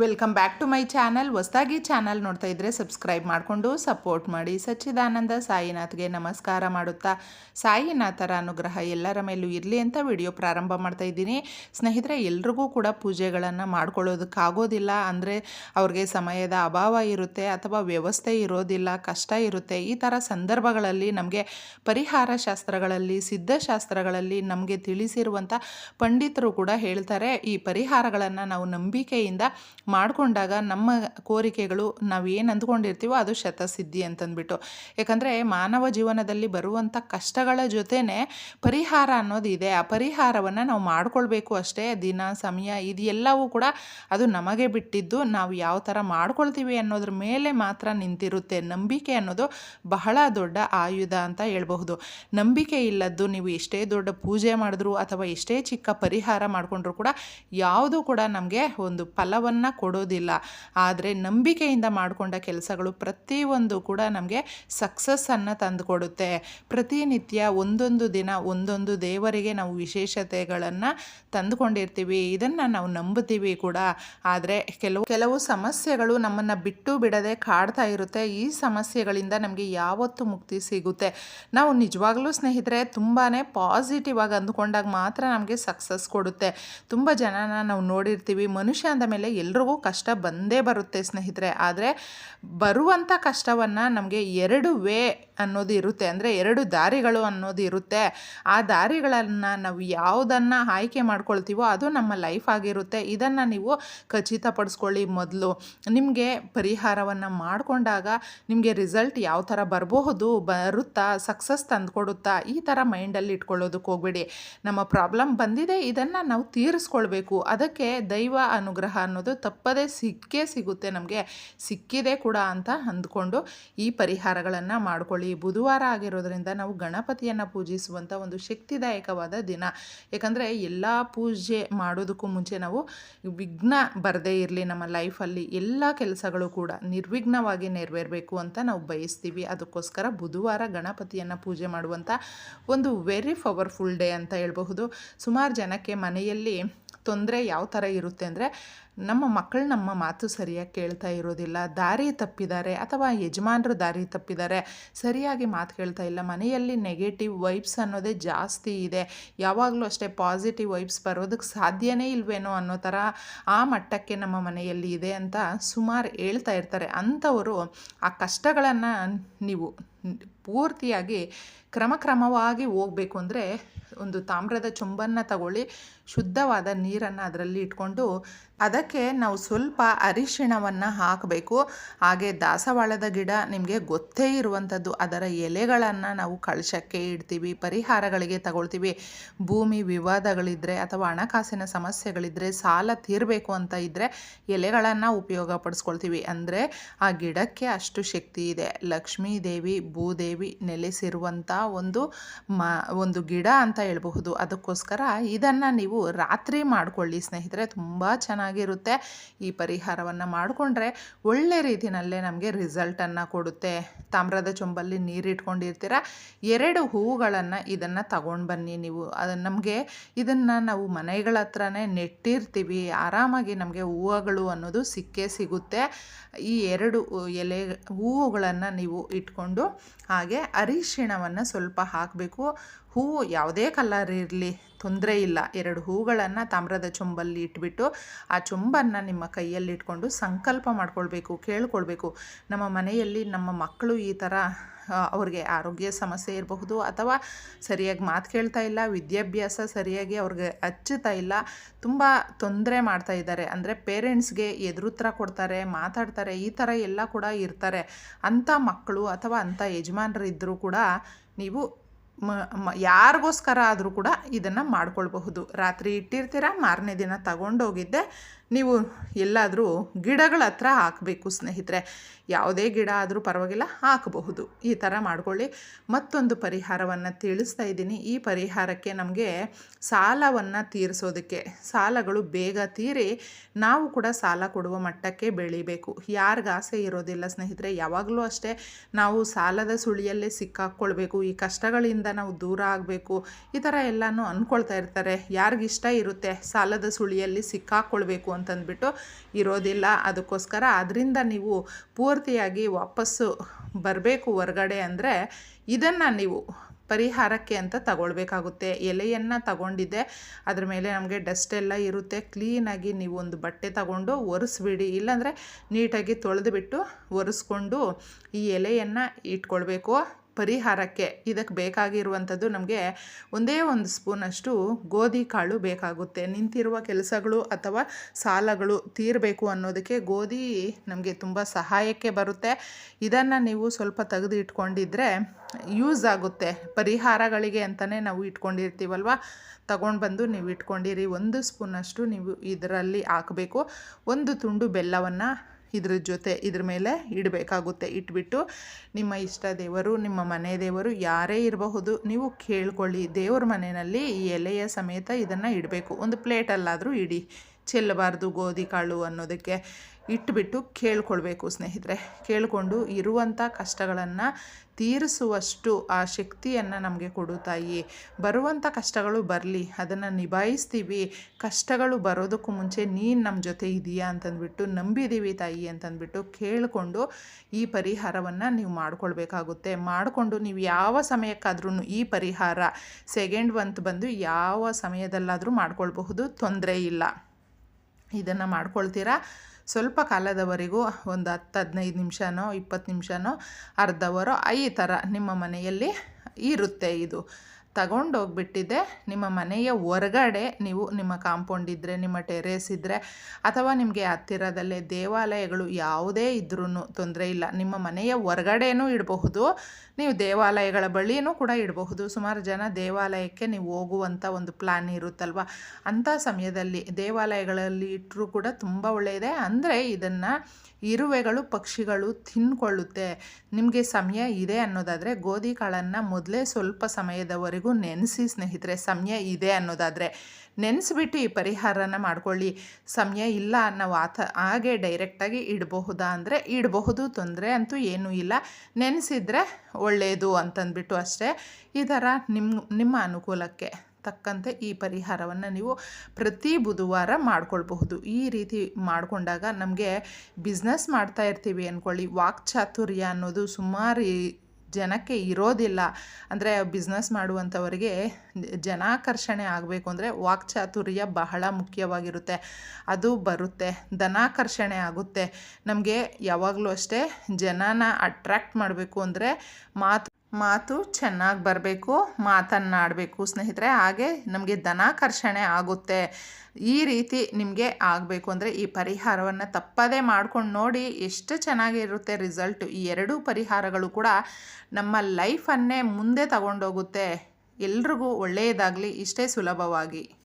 Welcome back to my channel. ಹೊಸದಾಗಿ channel ನೋಡ್ತಾ ಇದ್ದರೆ ಸಬ್ಸ್ಕ್ರೈಬ್ ಮಾಡಿಕೊಂಡು ಸಪೋರ್ಟ್ ಮಾಡಿ. ಸಚ್ಚಿದಾನಂದ ಸಾಯಿನಾಥ್ಗೆ ನಮಸ್ಕಾರ ಮಾಡುತ್ತಾ, ಸಾಯಿನಾಥರ ಅನುಗ್ರಹ ಎಲ್ಲರ ಮೇಲೂ ಇರಲಿ ಅಂತ ವಿಡಿಯೋ ಪ್ರಾರಂಭ ಮಾಡ್ತಾ ಇದ್ದೀನಿ. ಸ್ನೇಹಿತರೆ, ಎಲ್ರಿಗೂ ಕೂಡ ಪೂಜೆಗಳನ್ನು ಮಾಡ್ಕೊಳ್ಳೋದಕ್ಕಾಗೋದಿಲ್ಲ. ಅಂದರೆ ಅವ್ರಿಗೆ ಸಮಯದ ಅಭಾವ ಇರುತ್ತೆ ಅಥವಾ ವ್ಯವಸ್ಥೆ ಇರೋದಿಲ್ಲ, ಕಷ್ಟ ಇರುತ್ತೆ. ಈ ಥರ ಸಂದರ್ಭಗಳಲ್ಲಿ ನಮಗೆ ಪರಿಹಾರ ಶಾಸ್ತ್ರಗಳಲ್ಲಿ ಸಿದ್ಧಶಾಸ್ತ್ರಗಳಲ್ಲಿ ನಮಗೆ ತಿಳಿಸಿರುವಂಥ ಪಂಡಿತರು ಕೂಡ ಹೇಳ್ತಾರೆ, ಈ ಪರಿಹಾರಗಳನ್ನು ನಾವು ನಂಬಿಕೆಯಿಂದ ಮಾಡಿಕೊಂಡಾಗ ನಮ್ಮ ಕೋರಿಕೆಗಳು ನಾವು ಏನು ಅಂದ್ಕೊಂಡಿರ್ತೀವೋ ಅದು ಶತಸಿದ್ಧಿ ಅಂತಂದ್ಬಿಟ್ಟು. ಯಾಕಂದರೆ ಮಾನವ ಜೀವನದಲ್ಲಿ ಬರುವಂಥ ಕಷ್ಟಗಳ ಜೊತೆನೇ ಪರಿಹಾರ ಅನ್ನೋದು ಇದೆ. ಆ ಪರಿಹಾರವನ್ನು ನಾವು ಮಾಡಿಕೊಳ್ಬೇಕು ಅಷ್ಟೇ. ದಿನ, ಸಮಯ ಇದೆಲ್ಲವೂ ಕೂಡ ಅದು ನಮಗೆ ಬಿಟ್ಟಿದ್ದು ನಾವು ಯಾವ ಥರ ಮಾಡ್ಕೊಳ್ತೀವಿ ಅನ್ನೋದ್ರ ಮೇಲೆ ಮಾತ್ರ ನಿಂತಿರುತ್ತೆ. ನಂಬಿಕೆ ಅನ್ನೋದು ಬಹಳ ದೊಡ್ಡ ಆಯುಧ ಅಂತ ಹೇಳ್ಬಹುದು. ನಂಬಿಕೆ ಇಲ್ಲದ್ದು ನೀವು ಎಷ್ಟೇ ದೊಡ್ಡ ಪೂಜೆ ಮಾಡಿದ್ರು ಅಥವಾ ಎಷ್ಟೇ ಚಿಕ್ಕ ಪರಿಹಾರ ಮಾಡಿಕೊಂಡ್ರು ಕೂಡ ಯಾವುದೂ ಕೂಡ ನಮಗೆ ಒಂದು ಫಲವನ್ನು ಕೊಡೋದಿಲ್ಲ. ಆದರೆ ನಂಬಿಕೆಯಿಂದ ಮಾಡಿಕೊಂಡ ಕೆಲಸಗಳು ಪ್ರತಿಯೊಂದು ಕೂಡ ನಮಗೆ ಸಕ್ಸಸ್ಸನ್ನು ತಂದುಕೊಡುತ್ತೆ. ಪ್ರತಿನಿತ್ಯ ಒಂದೊಂದು ದಿನ ಒಂದೊಂದು ದೇವರಿಗೆ ನಾವು ವಿಶೇಷತೆಗಳನ್ನು ತಂದುಕೊಂಡಿರ್ತೀವಿ. ಇದನ್ನು ನಾವು ನಂಬುತ್ತೀವಿ ಕೂಡ. ಆದರೆ ಕೆಲವು ಕೆಲವು ಸಮಸ್ಯೆಗಳು ನಮ್ಮನ್ನು ಬಿಟ್ಟು ಬಿಡದೆ ಕಾಡ್ತಾ ಇರುತ್ತೆ. ಈ ಸಮಸ್ಯೆಗಳಿಂದ ನಮಗೆ ಯಾವತ್ತೂ ಮುಕ್ತಿ ಸಿಗುತ್ತೆ. ನಾವು ನಿಜವಾಗ್ಲೂ ಸ್ನೇಹಿತರೆ ತುಂಬಾ ಪಾಸಿಟಿವ್ ಆಗಿ ಅಂದ್ಕೊಂಡಾಗ ಮಾತ್ರ ನಮಗೆ ಸಕ್ಸಸ್ ಕೊಡುತ್ತೆ. ತುಂಬ ಜನನ ನಾವು ನೋಡಿರ್ತೀವಿ. ಮನುಷ್ಯ ಅಂದ ಮೇಲೆ ಎಲ್ರಿಗೂ ಕಷ್ಟ ಬಂದೇ ಬರುತ್ತೆ ಸ್ನೇಹಿತರೆ. ಆದರೆ ಬರುವಂಥ ಕಷ್ಟವನ್ನು ನಮಗೆ ಎರಡು ವೇ ಅನ್ನೋದು ಇರುತ್ತೆ. ಅಂದರೆ ಎರಡು ದಾರಿಗಳು ಅನ್ನೋದು ಇರುತ್ತೆ. ಆ ದಾರಿಗಳನ್ನು ನಾವು ಯಾವುದನ್ನು ಆಯ್ಕೆ ಮಾಡ್ಕೊಳ್ತೀವೋ ಅದು ನಮ್ಮ ಲೈಫ್ ಆಗಿರುತ್ತೆ. ಇದನ್ನು ನೀವು ಖಚಿತಪಡಿಸ್ಕೊಳ್ಳಿ ಮೊದಲು. ನಿಮಗೆ ಪರಿಹಾರವನ್ನು ಮಾಡಿಕೊಂಡಾಗ ನಿಮಗೆ ರಿಸಲ್ಟ್ ಯಾವ ಥರ ಬರಬಹುದು, ಬರುತ್ತಾ, ಸಕ್ಸಸ್ ತಂದುಕೊಡುತ್ತಾ, ಈ ಥರ ಮೈಂಡಲ್ಲಿ ಇಟ್ಕೊಳ್ಳೋದಕ್ಕೆ ಹೋಗ್ಬೇಡಿ. ನಮ್ಮ ಪ್ರಾಬ್ಲಮ್ ಬಂದಿದೆ, ಇದನ್ನು ನಾವು ತೀರಿಸ್ಕೊಳ್ಬೇಕು. ಅದಕ್ಕೆ ದೈವ ಅನುಗ್ರಹ ಅನ್ನೋದು ತಪ್ಪದೇ ಸಿಕ್ಕೇ ಸಿಗುತ್ತೆ ನಮಗೆ. ಸಿಕ್ಕಿದೆ ಕೂಡ ಅಂತ ಅಂದ್ಕೊಂಡು ಈ ಪರಿಹಾರಗಳನ್ನು ಮಾಡ್ಕೊಳ್ಳಿ. ಬುಧವಾರ ಆಗಿರೋದ್ರಿಂದ ನಾವು ಗಣಪತಿಯನ್ನು ಪೂಜಿಸುವಂಥ ಒಂದು ಶಕ್ತಿದಾಯಕವಾದ ದಿನ. ಯಾಕಂದರೆ ಎಲ್ಲ ಪೂಜೆ ಮಾಡೋದಕ್ಕೂ ಮುಂಚೆ ನಾವು ವಿಘ್ನ ಬರದೇ ಇರಲಿ, ನಮ್ಮ ಲೈಫಲ್ಲಿ ಎಲ್ಲ ಕೆಲಸಗಳು ಕೂಡ ನಿರ್ವಿಘ್ನವಾಗಿ ನೆರವೇರಬೇಕು ಅಂತ ನಾವು ಬಯಸ್ತೀವಿ. ಅದಕ್ಕೋಸ್ಕರ ಬುಧವಾರ ಗಣಪತಿಯನ್ನು ಪೂಜೆ ಮಾಡುವಂಥ ಒಂದು ವೆರಿ ಪವರ್ಫುಲ್ ಡೇ ಅಂತ ಹೇಳಬಹುದು. ಸುಮಾರು ಜನಕ್ಕೆ ಮನೆಯಲ್ಲಿ ತೊಂದರೆ ಯಾವ ಥರ ಇರುತ್ತೆ ಅಂದರೆ ನಮ್ಮ ಮಕ್ಕಳು ನಮ್ಮ ಮಾತು ಸರಿಯಾಗಿ ಕೇಳ್ತಾ ಇರೋದಿಲ್ಲ. ದಾರಿ ತಪ್ಪಿದ್ದಾರೆ ಅಥವಾ ಯಜಮಾನರು ದಾರಿ ತಪ್ಪಿದ್ದಾರೆ ಸರಿಯಾಗಿ ಮಾತು ಕೇಳ್ತಾ ಇಲ್ಲ. ಮನೆಯಲ್ಲಿ ನೆಗೆಟಿವ್ ವೈಬ್ಸ್ ಅನ್ನೋದೇ ಜಾಸ್ತಿ ಇದೆ. ಯಾವಾಗಲೂ ಅಷ್ಟೇ ಪಾಸಿಟಿವ್ ವೈಬ್ಸ್ ಬರೋದಕ್ಕೆ ಸಾಧ್ಯನೇ ಇಲ್ವೇನೋ ಅನ್ನೋ ಥರ ಆ ಮಟ್ಟಕ್ಕೆ ನಮ್ಮ ಮನೆಯಲ್ಲಿ ಇದೆ ಅಂತ ಸುಮಾರು ಹೇಳ್ತಾ ಇರ್ತಾರೆ. ಅಂಥವರು ಆ ಕಷ್ಟಗಳನ್ನು ನೀವು ಪೂರ್ತಿಯಾಗಿ ಕ್ರಮ ಕ್ರಮವಾಗಿ ಹೋಗಬೇಕು ಅಂದರೆ ಒಂದು ತಾಮ್ರದ ಚೊಂಬನ್ನು ತಗೊಳ್ಳಿ, ಶುದ್ಧವಾದ ನೀರನ್ನು ಅದರಲ್ಲಿ ಇಟ್ಕೊಂಡು ಅದಕ್ಕೆ ನಾವು ಸ್ವಲ್ಪ ಅರಿಶಿಣವನ್ನು ಹಾಕಬೇಕು. ಹಾಗೆ ದಾಸವಾಳದ ಗಿಡ ನಿಮಗೆ ಗೊತ್ತೇ ಇರುವಂಥದ್ದು, ಅದರ ಎಲೆಗಳನ್ನು ನಾವು ಕಳಶಕ್ಕೆ ಇಡ್ತೀವಿ, ಪರಿಹಾರಗಳಿಗೆ ತಗೊಳ್ತೀವಿ. ಭೂಮಿ ವಿವಾದಗಳಿದ್ದರೆ ಅಥವಾ ಹಣಕಾಸಿನ ಸಮಸ್ಯೆಗಳಿದ್ದರೆ ಸಾಲ ತೀರಬೇಕು ಅಂತ ಇದ್ದರೆ ಎಲೆಗಳನ್ನು ಉಪಯೋಗ ಪಡಿಸ್ಕೊಳ್ತೀವಿ ಅಂದರೆ ಆ ಗಿಡಕ್ಕೆ ಅಷ್ಟು ಶಕ್ತಿ ಇದೆ. ಲಕ್ಷ್ಮೀ ದೇವಿ ಭೂದೇವಿ ನೆಲೆಸಿರುವಂಥ ಒಂದು ಮ, ಒಂದು ಗಿಡ ಅಂತ ಹೇಳಬಹುದು. ಅದಕ್ಕೋಸ್ಕರ ಇದನ್ನು ನೀವು ರಾತ್ರಿ ಮಾಡಿಕೊಳ್ಳಿ ಸ್ನೇಹಿತರೆ, ತುಂಬ ಚೆನ್ನಾಗಿರುತ್ತೆ. ಈ ಪರಿಹಾರವನ್ನು ಮಾಡಿಕೊಂಡ್ರೆ ಒಳ್ಳೆ ರೀತಿಯಲ್ಲೇ ನಮಗೆ ರಿಸಲ್ಟನ್ನು ಕೊಡುತ್ತೆ. ತಾಮ್ರದ ಚೊಂಬಲ್ಲಿ ನೀರಿಟ್ಕೊಂಡಿರ್ತೀರ, ಎರಡು ಹೂವುಗಳನ್ನು ಇದನ್ನು ತಗೊಂಡು ಬನ್ನಿ ನೀವು. ಅದು ನಮಗೆ ಇದನ್ನು ನಾವು ಮನೆಗಳ ಹತ್ರನೇ ನೆಟ್ಟಿರ್ತೀವಿ. ಆರಾಮಾಗಿ ನಮಗೆ ಹೂವುಗಳು ಅನ್ನೋದು ಸಿಕ್ಕೇ ಸಿಗುತ್ತೆ. ಈ ಎರಡು ಎಲೆ ಹೂವುಗಳನ್ನು ನೀವು ಇಟ್ಕೊಂಡು ಹಾಗೆ ಅರಿಶಿಣವನ್ನು ಸ್ವಲ್ಪ ಹಾಕಬೇಕು. ಹೂವು ಯಾವುದೇ ಕಲರ್ ಇರಲಿ, ತೊಂದರೆ ಇಲ್ಲ. ಎರಡು ಹೂಗಳನ್ನು ತಾಮ್ರದ ಚೊಂಬಲ್ಲಿ ಇಟ್ಬಿಟ್ಟು ಆ ಚೊಂಬನ್ನು ನಿಮ್ಮ ಕೈಯಲ್ಲಿ ಇಟ್ಕೊಂಡು ಸಂಕಲ್ಪ ಮಾಡ್ಕೊಳ್ಬೇಕು, ಕೇಳ್ಕೊಳ್ಬೇಕು. ನಮ್ಮ ಮನೆಯಲ್ಲಿ ನಮ್ಮ ಮಕ್ಕಳು ಈ ಥರ ಅವ್ರಿಗೆ ಆರೋಗ್ಯ ಸಮಸ್ಯೆ ಇರಬಹುದು ಅಥವಾ ಸರಿಯಾಗಿ ಮಾತು ಕೇಳ್ತಾ ಇಲ್ಲ, ವಿದ್ಯಾಭ್ಯಾಸ ಸರಿಯಾಗಿ ಅವ್ರಿಗೆ ಹಚ್ಚುತ್ತಾ ಇಲ್ಲ, ತುಂಬ ತೊಂದರೆ ಮಾಡ್ತಾ ಇದ್ದಾರೆ. ಅಂದರೆ ಪೇರೆಂಟ್ಸ್ಗೆ ಎದುರುತ್ತರ ಕೊಡ್ತಾರೆ, ಮಾತಾಡ್ತಾರೆ, ಈ ಥರ ಎಲ್ಲ ಕೂಡ ಇರ್ತಾರೆ. ಅಂಥ ಮಕ್ಕಳು ಅಥವಾ ಅಂಥ ಯಜಮಾನರಿದ್ದರೂ ಕೂಡ ನೀವು ಮ ಮ, ಯಾರಿಗೋಸ್ಕರ ಆದರೂ ಕೂಡ ಇದನ್ನು ಮಾಡ್ಕೊಳ್ಬಹುದು. ರಾತ್ರಿ ಇಟ್ಟಿರ್ತೀರ, ಮಾರನೇ ದಿನ ತಗೊಂಡೋಗಿದ್ದೆ ನೀವು ಎಲ್ಲಾದರೂ ಗಿಡಗಳ ಹತ್ರ ಹಾಕಬೇಕು ಸ್ನೇಹಿತರೆ. ಯಾವುದೇ ಗಿಡ ಆದರೂ ಪರವಾಗಿಲ್ಲ, ಹಾಕಬಹುದು. ಈ ಥರ ಮಾಡಿಕೊಳ್ಳಿ. ಮತ್ತೊಂದು ಪರಿಹಾರವನ್ನು ತಿಳಿಸ್ತಾ ಇದ್ದೀನಿ. ಈ ಪರಿಹಾರಕ್ಕೆ ನಮಗೆ ಸಾಲವನ್ನು ತೀರಿಸೋದಕ್ಕೆ, ಸಾಲಗಳು ಬೇಗ ತೀರಿ, ನಾವು ಕೂಡ ಸಾಲ ಕೊಡುವ ಮಟ್ಟಕ್ಕೆ ಬೆಳಿಬೇಕು. ಯಾರಿಗಾಸೆ ಆಸೆ ಇರೋದಿಲ್ಲ ಸ್ನೇಹಿತರೆ, ಯಾವಾಗಲೂ ಅಷ್ಟೇ. ನಾವು ಸಾಲದ ಸುಳಿಯಲ್ಲೇ ಸಿಕ್ಕಾಕ್ಕೊಳ್ಬೇಕು. ಈ ಕಷ್ಟಗಳಿಂದ ನಾವು ದೂರ ಆಗಬೇಕು. ಈ ಥರ ಎಲ್ಲನೂ ಅಂದ್ಕೊಳ್ತಾ ಇರ್ತಾರೆ. ಯಾರಿಗಿಷ್ಟ ಇರುತ್ತೆ ಸಾಲದ ಸುಳಿಯಲ್ಲಿ ಸಿಕ್ಕಾಕ್ಕೊಳ್ಬೇಕು ಅಂತ. ಅಂತಂದ್ಬಿಟ್ಟು ಇರೋದಿಲ್ಲ. ಅದಕ್ಕೋಸ್ಕರ ಅದರಿಂದ ನೀವು ಪೂರ್ತಿಯಾಗಿ ವಾಪಸ್ಸು ಬರಬೇಕು ಹೊರಗಡೆ ಅಂದರೆ ಇದನ್ನು ನೀವು ಪರಿಹಾರಕ್ಕೆ ಅಂತ ತಗೊಳ್ಬೇಕಾಗುತ್ತೆ. ಎಲೆಯನ್ನು ತಗೊಂಡಿದ್ದೆ. ಅದ್ರ ಮೇಲೆ ನಮಗೆ ಡಸ್ಟ್ ಎಲ್ಲ ಇರುತ್ತೆ. ಕ್ಲೀನಾಗಿ ನೀವು ಒಂದು ಬಟ್ಟೆ ತಗೊಂಡು ಒರೆಸ್ಬಿಡಿ. ಇಲ್ಲಾಂದರೆ ನೀಟಾಗಿ ತೊಳೆದುಬಿಟ್ಟು ಒರೆಸ್ಕೊಂಡು ಈ ಎಲೆಯನ್ನು ಇಟ್ಕೊಳ್ಬೇಕು. ಪರಿಹಾರಕ್ಕೆ ಇದಕ್ಕೆ ಬೇಕಾಗಿರುವಂಥದ್ದು ನಮಗೆ ಒಂದೇ ಒಂದು ಸ್ಪೂನಷ್ಟು ಗೋಧಿ ಕಾಳು ಬೇಕಾಗುತ್ತೆ. ನಿಂತಿರುವ ಕೆಲಸಗಳು ಅಥವಾ ಸಾಲಗಳು ತೀರಬೇಕು ಅನ್ನೋದಕ್ಕೆ ಗೋಧಿ ನಮಗೆ ತುಂಬ ಸಹಾಯಕ್ಕೆ ಬರುತ್ತೆ. ಇದನ್ನು ನೀವು ಸ್ವಲ್ಪ ತೆಗೆದು ಇಟ್ಕೊಂಡಿದ್ರೆ ಯೂಸ್ ಆಗುತ್ತೆ. ಪರಿಹಾರಗಳಿಗೆ ಅಂತಲೇ ನಾವು ಇಟ್ಕೊಂಡಿರ್ತೀವಲ್ವ? ತಗೊಂಡು ಬಂದು ನೀವು ಇಟ್ಕೊಂಡಿರಿ. ಒಂದು ಸ್ಪೂನಷ್ಟು ನೀವು ಇದರಲ್ಲಿ ಹಾಕಬೇಕು. ಒಂದು ತುಂಡು ಬೆಲ್ಲವನ್ನು ಇದ್ರ ಜೊತೆ ಇದ್ರ ಮೇಲೆ ಇಡಬೇಕಾಗುತ್ತೆ. ಇಟ್ಬಿಟ್ಟು ನಿಮ್ಮ ಇಷ್ಟ ದೇವರು, ನಿಮ್ಮ ಮನೆ ದೇವರು ಯಾರೇ ಇರಬಹುದು, ನೀವು ಕೇಳ್ಕೊಳ್ಳಿ. ದೇವ್ರ ಮನೆಯಲ್ಲಿ ಈ ಎಲೆಯ ಸಮೇತ ಇದನ್ನು ಇಡಬೇಕು. ಒಂದು ಪ್ಲೇಟಲ್ಲಾದರೂ ಇಡಿ. ಚೆಲ್ಲಬಾರ್ದು ಗೋಧಿ ಕಾಳು ಅನ್ನೋದಕ್ಕೆ ಇಟ್ಬಿಟ್ಟು ಕೇಳ್ಕೊಳ್ಬೇಕು ಸ್ನೇಹಿತರೆ. ಕೇಳಿಕೊಂಡು ಇರುವಂಥ ಕಷ್ಟಗಳನ್ನು ತೀರಿಸುವಷ್ಟು ಆ ಶಕ್ತಿಯನ್ನು ನಮಗೆ ಕೊಡು ತಾಯಿ. ಬರುವಂಥ ಕಷ್ಟಗಳು ಬರಲಿ, ಅದನ್ನು ನಿಭಾಯಿಸ್ತೀವಿ. ಕಷ್ಟಗಳು ಬರೋದಕ್ಕೂ ಮುಂಚೆ ನೀನು ನಮ್ಮ ಜೊತೆ ಇದೆಯಾ ಅಂತಂದ್ಬಿಟ್ಟು ನಂಬಿದ್ದೀವಿ ತಾಯಿ ಅಂತಂದ್ಬಿಟ್ಟು ಕೇಳಿಕೊಂಡು ಈ ಪರಿಹಾರವನ್ನು ನೀವು ಮಾಡ್ಕೊಳ್ಬೇಕಾಗುತ್ತೆ. ಮಾಡಿಕೊಂಡು ನೀವು ಯಾವ ಸಮಯಕ್ಕಾದ್ರೂ ಈ ಪರಿಹಾರ ಸೆಕೆಂಡ್ ಮಂತ್ ಬಂದು ಯಾವ ಸಮಯದಲ್ಲಾದರೂ ಮಾಡ್ಕೊಳ್ಬಹುದು, ತೊಂದರೆ ಇಲ್ಲ. ಇದನ್ನು ಮಾಡ್ಕೊಳ್ತೀರಾ? ಸ್ವಲ್ಪ ಕಾಲದವರೆಗೂ ಒಂದು ಹತ್ತು, ಹದಿನೈದು ನಿಮಿಷನೋ, ಇಪ್ಪತ್ತು ನಿಮಿಷನೋ ಅರ್ಧ ಅವರೋ ಈ ಥರ ನಿಮ್ಮ ಮನೆಯಲ್ಲಿ ಇರುತ್ತೆ ಇದು. ತಗೊಂಡೋಗ್ಬಿಟ್ಟಿದ್ದೆ ನಿಮ್ಮ ಮನೆಯ ಹೊರಗಡೆ ನೀವು ನಿಮ್ಮ ಕಾಂಪೌಂಡ್ ಇದ್ದರೆ ನಿಮ್ಮ ಟೆರೇಸ್ ಇದ್ದರೆ ಅಥವಾ ನಿಮಗೆ ಹತ್ತಿರದಲ್ಲೇ ದೇವಾಲಯಗಳು ಯಾವುದೇ ಇದ್ರೂ ತೊಂದರೆ ಇಲ್ಲ. ನಿಮ್ಮ ಮನೆಯ ಹೊರಗಡೆನೂ ಇಡಬಹುದು, ನೀವು ದೇವಾಲಯಗಳ ಬಳಿಯೂ ಕೂಡ ಇಡಬಹುದು. ಸುಮಾರು ಜನ ದೇವಾಲಯಕ್ಕೆ ನೀವು ಹೋಗುವಂಥ ಒಂದು ಪ್ಲ್ಯಾನ್ ಇರುತ್ತಲ್ವ? ಅಂಥ ಸಮಯದಲ್ಲಿ ದೇವಾಲಯಗಳಲ್ಲಿ ಇಟ್ಟರೂ ಕೂಡ ತುಂಬ ಒಳ್ಳೆಯದೆ ಅಂದರೆ ಇದನ್ನು ಇರುವೆಗಳು, ಪಕ್ಷಿಗಳು ತಿನ್ಕೊಳ್ಳುತ್ತೆ. ನಿಮಗೆ ಸಮಯ ಇದೆ ಅನ್ನೋದಾದರೆ ಗೋಧಿ ಕಾಳನ್ನು ಮೊದಲೇ ಸ್ವಲ್ಪ ಸಮಯದವರೆಗೂ ನೆನೆಸಿ ಸ್ನೇಹಿತರೆ, ಸಮಯ ಇದೆ ಅನ್ನೋದಾದರೆ ನೆನೆಸ್ಬಿಟ್ಟು ಈ ಪರಿಹಾರನ ಮಾಡ್ಕೊಳ್ಳಿ. ಸಮಯ ಇಲ್ಲ ನಾವು ಆತ ಹಾಗೆ ಡೈರೆಕ್ಟಾಗಿ ಇಡಬಹುದಾ ಅಂದರೆ ಇಡಬಹುದು, ತೊಂದರೆ ಅಂತೂ ಏನೂ ಇಲ್ಲ. ನೆನೆಸಿದರೆ ಒಳ್ಳೆಯದು ಅಂತಂದ್ಬಿಟ್ಟು ಅಷ್ಟೇ. ಈ ಥರ ನಿಮ್ಮ ನಿಮ್ಮ ಅನುಕೂಲಕ್ಕೆ ತಕ್ಕಂತೆ ಈ ಪರಿಹಾರವನ್ನು ನೀವು ಪ್ರತಿ ಬುಧವಾರ ಮಾಡ್ಕೊಳ್ಬಹುದು. ಈ ರೀತಿ ಮಾಡಿಕೊಂಡಾಗ ನಮಗೆ ಬಿಸ್ನೆಸ್ ಮಾಡ್ತಾ ಇರ್ತೀವಿ ಅಂದ್ಕೊಳ್ಳಿ ವಾಕ್ಚಾತುರ್ಯ ಅನ್ನೋದು ಸುಮಾರು ಜನಕ್ಕೆ ಇರೋದಿಲ್ಲ. ಅಂದರೆ ಬಿಸ್ನೆಸ್ ಮಾಡುವಂಥವರಿಗೆ ಜನಾಕರ್ಷಣೆ ಆಗಬೇಕು ಅಂದರೆ ವಾಕ್ಚಾತುರ್ಯ ಬಹಳ ಮುಖ್ಯವಾಗಿರುತ್ತೆ. ಅದು ಬರುತ್ತೆ, ಧನಾಕರ್ಷಣೆ ಆಗುತ್ತೆ. ನಮಗೆ ಯಾವಾಗಲೂ ಅಷ್ಟೇ ಜನನ ಅಟ್ರ್ಯಾಕ್ಟ್ ಮಾಡಬೇಕು ಅಂದರೆ ಮಾತು ಮಾತು ಚೆನ್ನಾಗಿ ಬರಬೇಕು, ಮಾತನ್ನಾಡಬೇಕು ಸ್ನೇಹಿತರೆ. ಹಾಗೆ ನಮಗೆ ಧನಾಕರ್ಷಣೆ ಆಗುತ್ತೆ. ಈ ರೀತಿ ನಿಮಗೆ ಆಗಬೇಕು ಅಂದರೆ ಈ ಪರಿಹಾರವನ್ನು ತಪ್ಪದೇ ಮಾಡ್ಕೊಂಡು ನೋಡಿ ಎಷ್ಟು ಚೆನ್ನಾಗಿರುತ್ತೆ ರಿಸಲ್ಟು. ಈ ಎರಡೂ ಪರಿಹಾರಗಳು ಕೂಡ ನಮ್ಮ ಲೈಫನ್ನೇ ಮುಂದೆ ತಗೊಂಡೋಗುತ್ತೆ. ಎಲ್ರಿಗೂ ಒಳ್ಳೆಯದಾಗಲಿ, ಇಷ್ಟೇ ಸುಲಭವಾಗಿ.